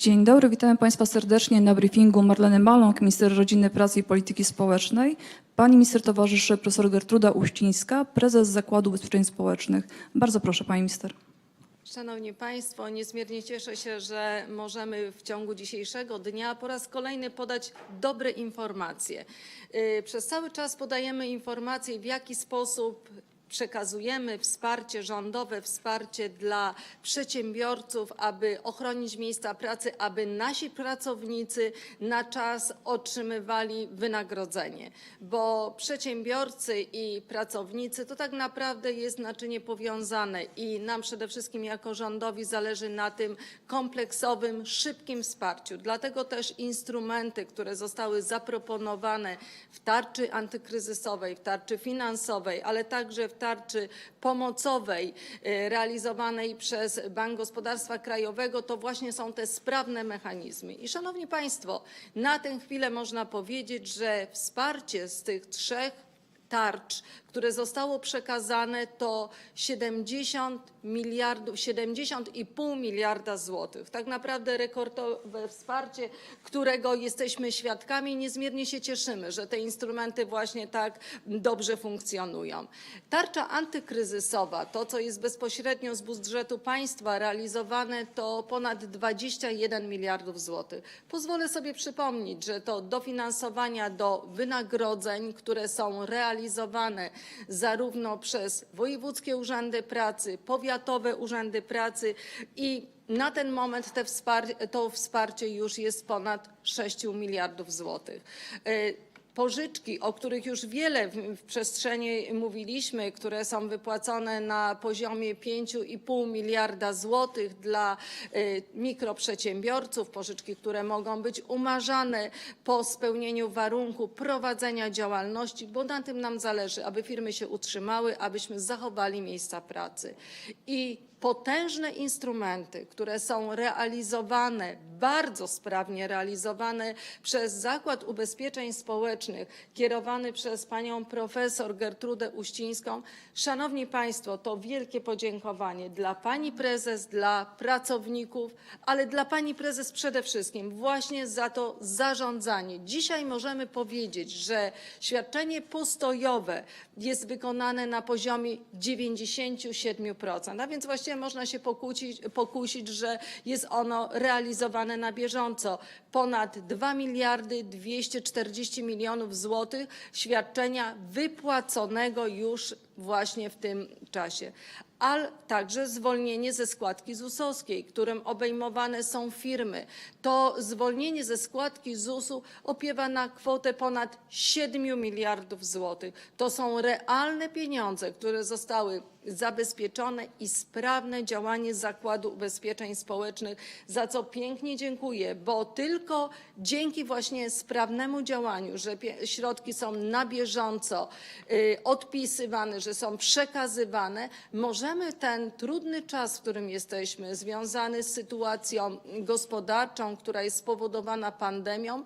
Dzień dobry, witamy Państwa serdecznie na briefingu Marleny Maląg, minister rodziny, pracy i polityki społecznej. Pani minister towarzyszy profesor Gertruda Uścińska, prezes Zakładu Ubezpieczeń Społecznych. Bardzo proszę, pani minister. Szanowni Państwo, niezmiernie cieszę się, że możemy w ciągu dzisiejszego dnia po raz kolejny podać dobre informacje. Yy, Przez cały czas podajemy informacje, w jaki sposób przekazujemy wsparcie rządowe, wsparcie dla przedsiębiorców, aby ochronić miejsca pracy, aby nasi pracownicy na czas otrzymywali wynagrodzenie. Bo przedsiębiorcy i pracownicy to tak naprawdę jest naczynie powiązane i nam przede wszystkim jako rządowi zależy na tym kompleksowym, szybkim wsparciu. Dlatego też instrumenty, które zostały zaproponowane w tarczy antykryzysowej, w tarczy finansowej, ale także w tarczy pomocowej e, realizowanej przez Bank Gospodarstwa Krajowego, to właśnie są te sprawne mechanizmy. I szanowni państwo, na tę chwilę można powiedzieć, że wsparcie z tych trzech tarcz, które zostało przekazane, to 70 miliardów, 70,5 miliarda złotych. Tak naprawdę rekordowe wsparcie, którego jesteśmy świadkami. Niezmiernie się cieszymy, że te instrumenty właśnie tak dobrze funkcjonują. Tarcza antykryzysowa, to co jest bezpośrednio z budżetu państwa realizowane, to ponad 21 miliardów złotych. Pozwolę sobie przypomnieć, że to dofinansowania do wynagrodzeń, które są realizowane zarówno przez wojewódzkie urzędy pracy, powiatowe urzędy pracy i na ten moment te wspar- to wsparcie już jest ponad 6 miliardów złotych. Pożyczki, o których już wiele w, w przestrzeni mówiliśmy, które są wypłacone na poziomie 5,5 miliarda złotych dla y, mikroprzedsiębiorców, pożyczki, które mogą być umarzane po spełnieniu warunku prowadzenia działalności, bo na tym nam zależy, aby firmy się utrzymały, abyśmy zachowali miejsca pracy. I potężne instrumenty, które są realizowane, bardzo sprawnie realizowane przez Zakład Ubezpieczeń Społecznych, kierowany przez panią profesor Gertrudę Uścińską. Szanowni Państwo, to wielkie podziękowanie dla pani prezes, dla pracowników, ale dla pani prezes przede wszystkim właśnie za to zarządzanie. Dzisiaj możemy powiedzieć, że świadczenie postojowe jest wykonane na poziomie 97%, a więc właściwie można się pokłócić, pokusić, że jest ono realizowane na bieżąco. Ponad 2 miliardy 240 milionów złotych świadczenia wypłaconego już właśnie w tym czasie. Ale także zwolnienie ze składki ZUS-owskiej, którym obejmowane są firmy. To zwolnienie ze składki ZUS-u opiewa na kwotę ponad 7 miliardów złotych. To są realne pieniądze, które zostały zabezpieczone i sprawne działanie Zakładu Ubezpieczeń Społecznych, za co pięknie dziękuję, bo tylko dzięki właśnie sprawnemu działaniu, że środki są na bieżąco y, odpisywane, że są przekazywane, możemy ten trudny czas, w którym jesteśmy, związany z sytuacją gospodarczą, która jest spowodowana pandemią,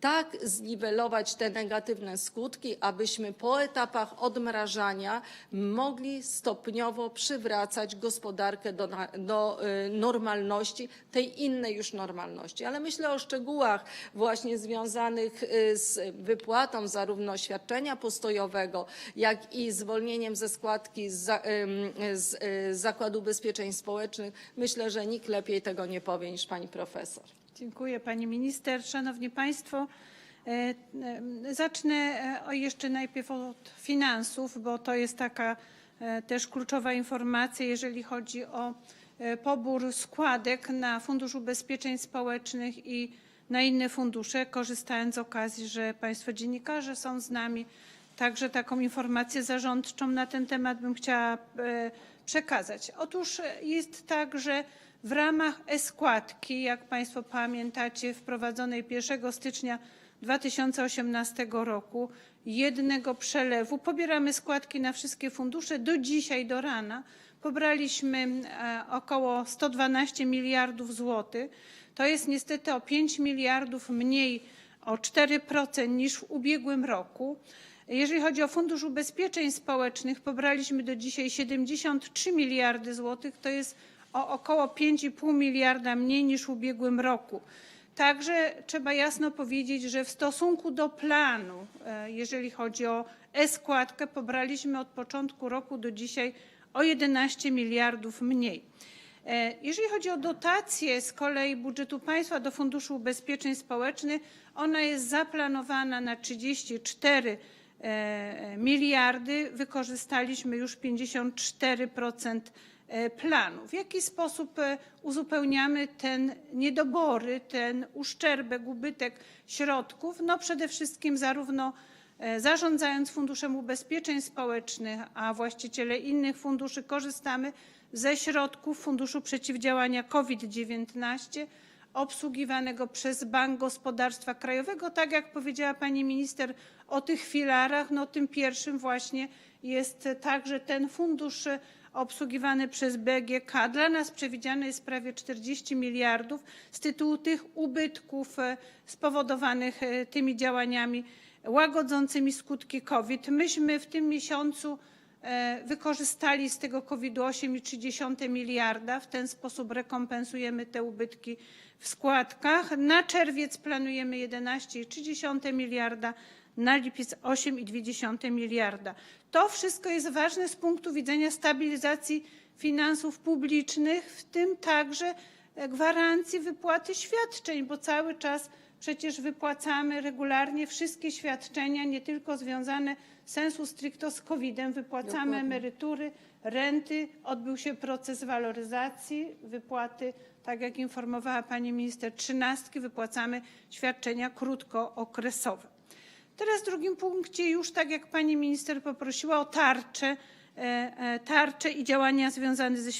tak zniwelować te negatywne skutki, abyśmy po etapach odmrażania mogli stopniowo przywracać gospodarkę do, do y, normalności, tej innej już normalności. Ale myślę o szczegółach właśnie związanych y, z wypłatą zarówno świadczenia postojowego, jak i zwolnieniem ze składki z, z y, Zakładu Ubezpieczeń Społecznych. Myślę, że nikt lepiej tego nie powie niż pani profesor. Dziękuję pani minister. Szanowni państwo, e, e, zacznę e, jeszcze najpierw od finansów, bo to jest taka też kluczowa informacja, jeżeli chodzi o pobór składek na Fundusz Ubezpieczeń Społecznych i na inne fundusze. Korzystając z okazji, że państwo dziennikarze są z nami, także taką informację zarządczą na ten temat bym chciała przekazać. Otóż jest tak, że w ramach e-składki, jak Państwo pamiętacie, wprowadzonej 1 stycznia 2018 roku, jednego przelewu, pobieramy składki na wszystkie fundusze. Do dzisiaj, do rana, pobraliśmy e, około 112 miliardów złotych. To jest niestety o 5 miliardów mniej, o 4% niż w ubiegłym roku. Jeżeli chodzi o Fundusz Ubezpieczeń Społecznych, pobraliśmy do dzisiaj 73 miliardy złotych, to jest o około 5,5 miliarda mniej niż w ubiegłym roku. Także trzeba jasno powiedzieć, że w stosunku do planu, e, jeżeli chodzi o e-składkę, pobraliśmy od początku roku do dzisiaj o 11 miliardów mniej. E, Jeżeli chodzi o dotację z kolei budżetu państwa do Funduszu Ubezpieczeń Społecznych, ona jest zaplanowana na 34 e, miliardy. Wykorzystaliśmy już 54% e, planu. W jaki sposób e, uzupełniamy ten niedobory, ten uszczerbek, ubytek środków? No przede wszystkim zarówno e, zarządzając Funduszem Ubezpieczeń Społecznych, a właściciele innych funduszy korzystamy ze środków Funduszu Przeciwdziałania COVID-19 obsługiwanego przez Bank Gospodarstwa Krajowego. Tak jak powiedziała pani minister o tych filarach, no tym pierwszym właśnie jest także ten fundusz e, obsługiwany przez BGK. Dla nas przewidziane jest prawie 40 miliardów z tytułu tych ubytków e, spowodowanych e, tymi działaniami łagodzącymi skutki COVID. Myśmy w tym miesiącu e, wykorzystali z tego COVID-u 8,3 miliarda. W ten sposób rekompensujemy te ubytki w składkach. Na czerwiec planujemy 11,3 miliarda, na lipiec 8,2 miliarda. To wszystko jest ważne z punktu widzenia stabilizacji finansów publicznych, w tym także gwarancji wypłaty świadczeń, bo cały czas przecież wypłacamy regularnie wszystkie świadczenia, nie tylko związane sensu stricto z COVID-em, wypłacamy Dokładnie. emerytury, renty, odbył się proces waloryzacji, wypłaty, tak jak informowała pani minister, trzynastki, wypłacamy świadczenia krótkookresowe. Teraz w drugim punkcie już tak jak pani minister poprosiła o tarczę, e, e, tarczę i działania związane ze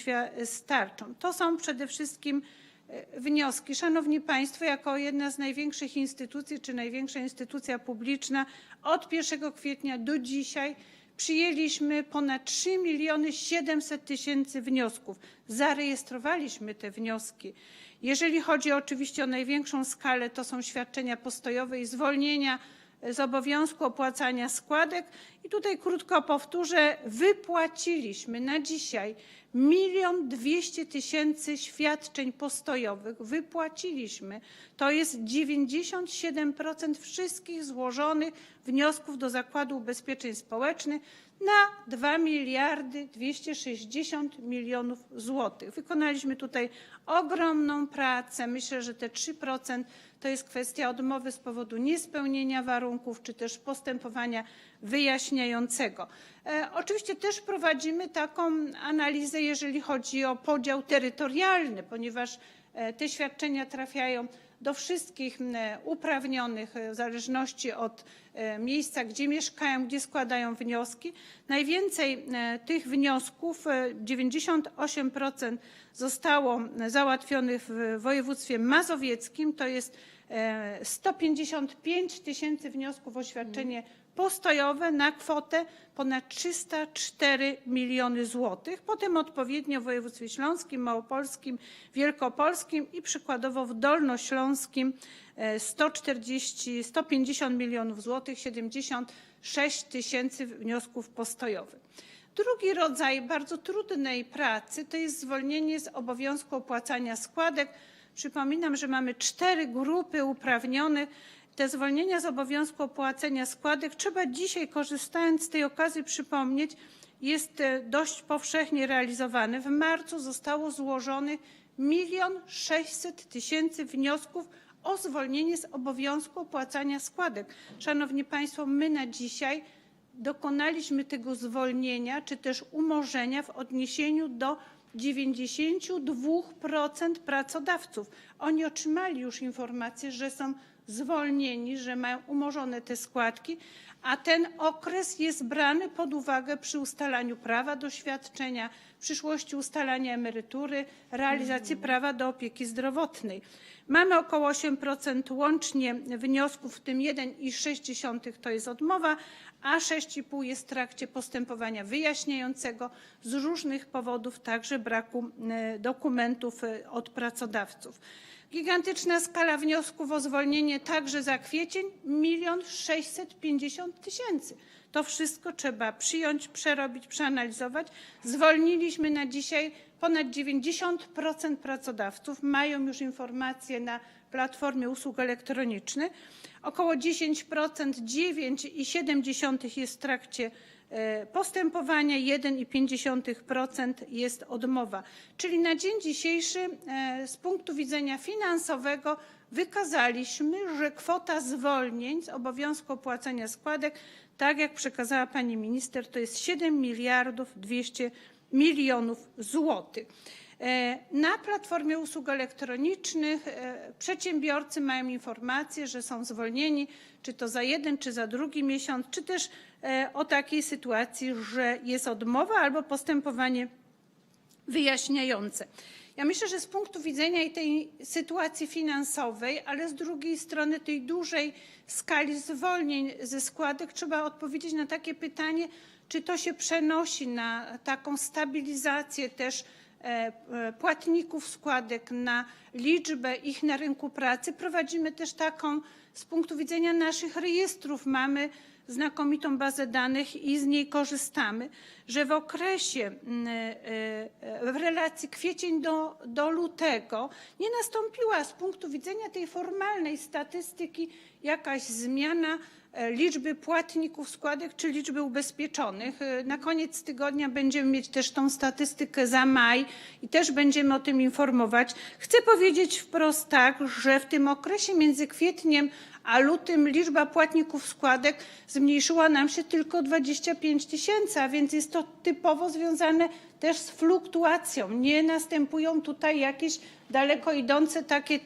z tarczą. To są przede wszystkim e, wnioski. Szanowni Państwo, jako jedna z największych instytucji, czy największa instytucja publiczna, od 1 kwietnia do dzisiaj przyjęliśmy ponad 3 miliony 700 tysięcy wniosków. Zarejestrowaliśmy te wnioski. Jeżeli chodzi oczywiście o największą skalę, to są świadczenia postojowe i zwolnienia z obowiązku opłacania składek. I tutaj krótko powtórzę, wypłaciliśmy na dzisiaj milion dwieście tysięcy świadczeń postojowych. Wypłaciliśmy. To jest 97% wszystkich złożonych wniosków do Zakładu Ubezpieczeń Społecznych na 2 miliardy 260 milionów złotych. Wykonaliśmy tutaj ogromną pracę. Myślę, że te 3% to jest kwestia odmowy z powodu niespełnienia warunków, czy też postępowania wyjaśniającego. E, oczywiście też prowadzimy taką analizę, jeżeli chodzi o podział terytorialny, ponieważ e, te świadczenia trafiają do wszystkich m, uprawnionych e, w zależności od e, miejsca, gdzie mieszkają, gdzie składają wnioski. Najwięcej e, tych wniosków, e, 98% zostało załatwionych w województwie mazowieckim. To jest e, 155 tysięcy wniosków o świadczenie postojowe na kwotę ponad 304 miliony złotych. Potem odpowiednio w województwie śląskim, małopolskim, wielkopolskim i przykładowo w dolnośląskim e, 140, 150 milionów złotych, 76 tysięcy wniosków postojowych. Drugi rodzaj bardzo trudnej pracy to jest zwolnienie z obowiązku opłacania składek. Przypominam, że mamy cztery grupy uprawnionych. Te zwolnienia z obowiązku opłacenia składek trzeba dzisiaj, korzystając z tej okazji, przypomnieć, jest e, dość powszechnie realizowane. W marcu zostało złożonych milion sześćset tysięcy wniosków o zwolnienie z obowiązku opłacania składek. Szanowni Państwo, my na dzisiaj dokonaliśmy tego zwolnienia czy też umorzenia w odniesieniu do 92% pracodawców. Oni otrzymali już informację, że są zwolnieni, że mają umorzone te składki, a ten okres jest brany pod uwagę przy ustalaniu prawa do świadczenia, w przyszłości ustalania emerytury, realizacji prawa do opieki zdrowotnej. Mamy około 8% łącznie wniosków, w tym 1,6 to jest odmowa, a 6,5 jest w trakcie postępowania wyjaśniającego z różnych powodów, także braku e, dokumentów e, od pracodawców. Gigantyczna skala wniosków o zwolnienie także za kwiecień milion sześćset pięćdziesiąt tysięcy. To wszystko trzeba przyjąć, przerobić, przeanalizować. Zwolniliśmy na dzisiaj ponad 90% pracodawców mają już informacje na platformie usług elektronicznych. Około 10%, 9,7 jest w trakcie postępowania, 1,5% jest odmowa. Czyli na dzień dzisiejszy e, z punktu widzenia finansowego wykazaliśmy, że kwota zwolnień z obowiązku opłacania składek, tak jak przekazała pani minister, to jest 7 miliardów 200 milionów złotych. E, Na platformie usług elektronicznych e, przedsiębiorcy mają informację, że są zwolnieni, czy to za jeden, czy za drugi miesiąc, czy też e, o takiej sytuacji, że jest odmowa albo postępowanie wyjaśniające. Ja myślę, że z punktu widzenia i tej sytuacji finansowej, ale z drugiej strony tej dużej skali zwolnień ze składek, trzeba odpowiedzieć na takie pytanie, czy to się przenosi na taką stabilizację też e, e, płatników składek, na liczbę ich na rynku pracy. Prowadzimy też taką z punktu widzenia naszych rejestrów. Mamy znakomitą bazę danych i z niej korzystamy, że w okresie, mm, e, w relacji kwiecień do, do lutego nie nastąpiła z punktu widzenia tej formalnej statystyki jakaś zmiana e, liczby płatników składek czy liczby ubezpieczonych. E, Na koniec tygodnia będziemy mieć też tą statystykę za maj i też będziemy o tym informować. Chcę powiedzieć wprost tak, że w tym okresie między kwietniem a lutym liczba płatników składek zmniejszyła nam się tylko o 25 tysięcy, a więc jest to typowo związane też z fluktuacją. Nie następują tutaj jakieś daleko idące takie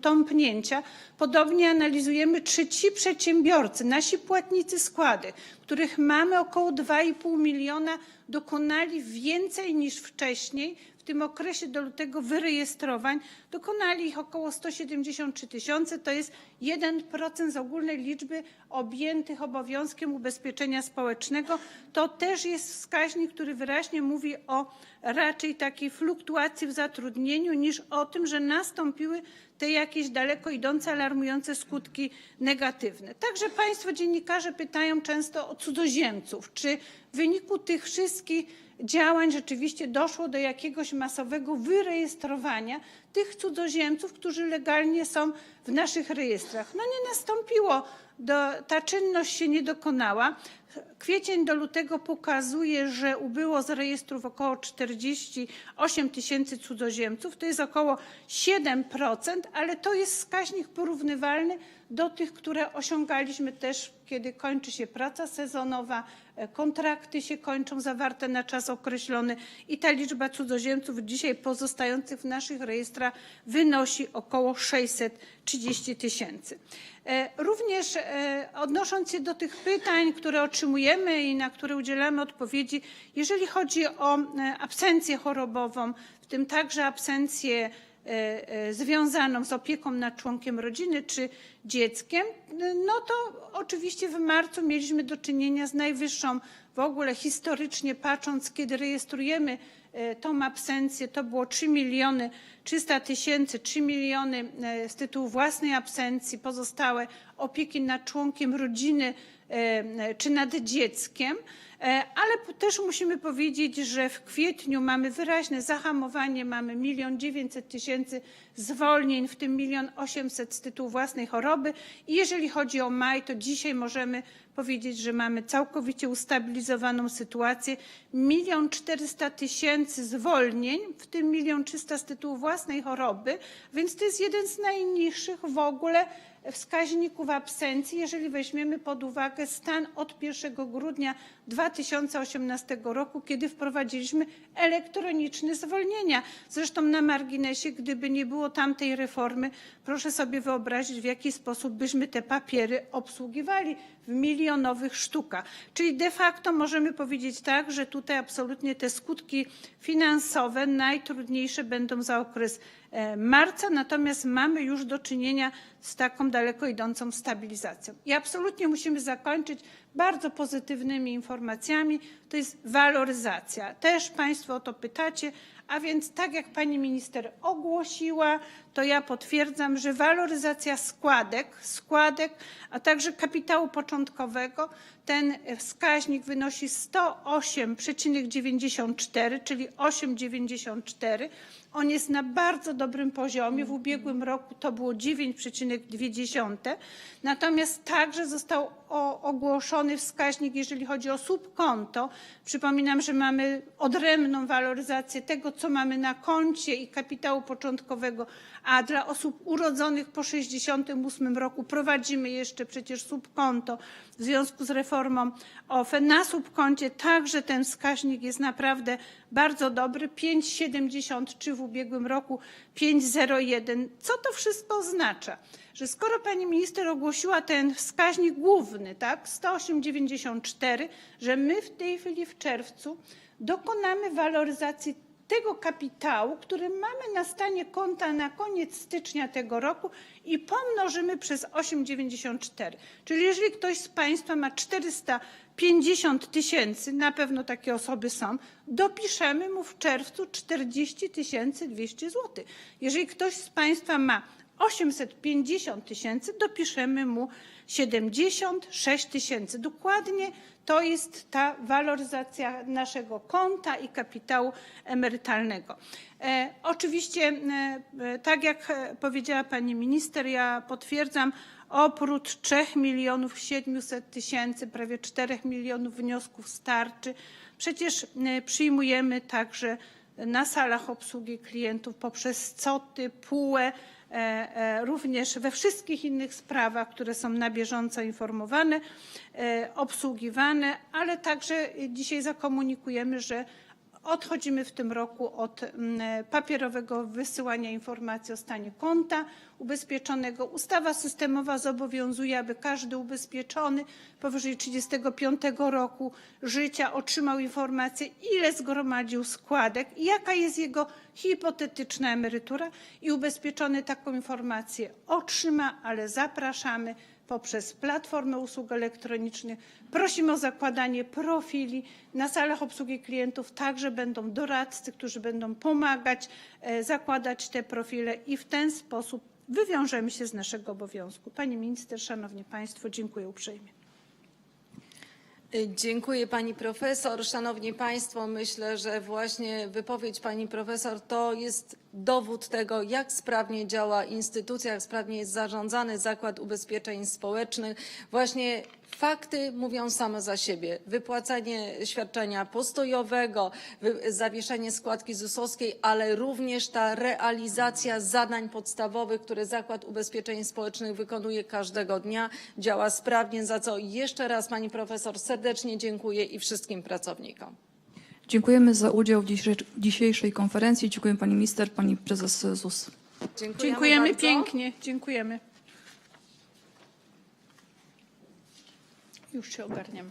tąpnięcia. Podobnie analizujemy, czy ci przedsiębiorcy, nasi płatnicy składek, których mamy około 2,5 miliona, dokonali więcej niż wcześniej tym okresie do lutego wyrejestrowań. Dokonali ich około 173 tysiące, to jest 1% z ogólnej liczby objętych obowiązkiem ubezpieczenia społecznego. To też jest wskaźnik, który wyraźnie mówi o raczej takiej fluktuacji w zatrudnieniu niż o tym, że nastąpiły te jakieś daleko idące, alarmujące skutki negatywne. Także Państwo dziennikarze pytają często o cudzoziemców, czy w wyniku tych wszystkich działań rzeczywiście doszło do jakiegoś masowego wyrejestrowania tych cudzoziemców, którzy legalnie są w naszych rejestrach. No nie nastąpiło, do, ta czynność się nie dokonała. Kwiecień do lutego pokazuje, że ubyło z rejestrów około 48 tysięcy cudzoziemców, to jest około 7%, ale to jest wskaźnik porównywalny do tych, które osiągaliśmy też, kiedy kończy się praca sezonowa, e, kontrakty się kończą zawarte na czas określony i ta liczba cudzoziemców dzisiaj pozostających w naszych rejestrach wynosi około 630 tysięcy. E, Również e, odnosząc się do tych pytań, które otrzymujemy i na które udzielamy odpowiedzi, jeżeli chodzi o e, absencję chorobową, w tym także absencję e, e, związaną z opieką nad członkiem rodziny czy dzieckiem, no to oczywiście w marcu mieliśmy do czynienia z najwyższą w ogóle historycznie patrząc, kiedy rejestrujemy tą absencję, to było 3 miliony 300 tysięcy, 3 miliony z tytułu własnej absencji, pozostałe opieki nad członkiem rodziny czy nad dzieckiem. E, Ale też musimy powiedzieć, że w kwietniu mamy wyraźne zahamowanie, mamy milion 900 tysięcy zwolnień, w tym milion 800 z tytułu własnej choroby. I jeżeli chodzi o maj, to dzisiaj możemy powiedzieć, że mamy całkowicie ustabilizowaną sytuację. Milion 400 tysięcy zwolnień, w tym milion 300 z tytułu własnej choroby, więc to jest jeden z najniższych w ogóle wskaźników absencji, jeżeli weźmiemy pod uwagę stan od 1 grudnia 2018 roku, kiedy wprowadziliśmy elektroniczne zwolnienia. Zresztą na marginesie, gdyby nie było tamtej reformy, proszę sobie wyobrazić, w jaki sposób byśmy te papiery obsługiwali w milionowych sztukach. Czyli de facto możemy powiedzieć tak, że tutaj absolutnie te skutki finansowe najtrudniejsze będą za okres e, marca, natomiast mamy już do czynienia z taką daleko idącą stabilizacją. I absolutnie musimy zakończyć bardzo pozytywnymi informacjami. To jest waloryzacja. Też Państwo o to pytacie, a więc tak jak Pani Minister ogłosiła, to ja potwierdzam, że waloryzacja składek, składek, a także kapitału początkowego, ten wskaźnik wynosi 108,94, czyli 8,94. On jest na bardzo dobrym poziomie. W ubiegłym roku to było 9,2. Natomiast także został ogłoszony wskaźnik, jeżeli chodzi o subkonto. Przypominam, że mamy odrębną waloryzację tego, co mamy na koncie i kapitału początkowego, a dla osób urodzonych po 68 roku prowadzimy jeszcze przecież subkonto w związku z reformą OFE. Na subkoncie także ten wskaźnik jest naprawdę bardzo dobry, 5,73 w ubiegłym roku, 5,01. Co to wszystko oznacza? Że skoro pani minister ogłosiła ten wskaźnik główny, tak, 108,94, że my w tej chwili w czerwcu dokonamy waloryzacji tego kapitału, który mamy na stanie konta na koniec stycznia tego roku i pomnożymy przez 8,94. Czyli jeżeli ktoś z Państwa ma 450 tysięcy, na pewno takie osoby są, dopiszemy mu w czerwcu 40 200 zł. Jeżeli ktoś z Państwa ma 850 tysięcy, dopiszemy mu 76 tysięcy. Dokładnie to jest ta waloryzacja naszego konta i kapitału emerytalnego. E, oczywiście, e, tak jak powiedziała pani minister, ja potwierdzam, oprócz 3 milionów 700 tysięcy, prawie 4 milionów wniosków starczy, przecież e, przyjmujemy także na salach obsługi klientów poprzez COTY, PUE, również we wszystkich innych sprawach, które są na bieżąco informowane, e, obsługiwane, ale także dzisiaj zakomunikujemy, że odchodzimy w tym roku od mm, papierowego wysyłania informacji o stanie konta ubezpieczonego. Ustawa systemowa zobowiązuje, aby każdy ubezpieczony powyżej 35 roku życia otrzymał informację, ile zgromadził składek i jaka jest jego hipotetyczna emerytura i ubezpieczony taką informację otrzyma, ale zapraszamy poprzez platformę usług elektronicznych. Prosimy o zakładanie profili. Na salach obsługi klientów także będą doradcy, którzy będą pomagać e, zakładać te profile i w ten sposób wywiążemy się z naszego obowiązku. Pani minister, szanowni państwo, dziękuję uprzejmie. Dziękuję pani profesor. Szanowni państwo, myślę, że właśnie wypowiedź pani profesor to jest dowód tego, jak sprawnie działa instytucja, jak sprawnie jest zarządzany Zakład Ubezpieczeń Społecznych. Właśnie fakty mówią same za siebie. Wypłacanie świadczenia postojowego, zawieszenie składki ZUS-owskiej, ale również ta realizacja zadań podstawowych, które Zakład Ubezpieczeń Społecznych wykonuje każdego dnia, działa sprawnie, za co jeszcze raz pani profesor serdecznie dziękuję i wszystkim pracownikom. Dziękujemy za udział w dzisiejszej- konferencji. Dziękuję pani minister, pani prezes ZUS. Dziękujemy, Dziękujemy pięknie. Dziękujemy. Już się ogarniamy.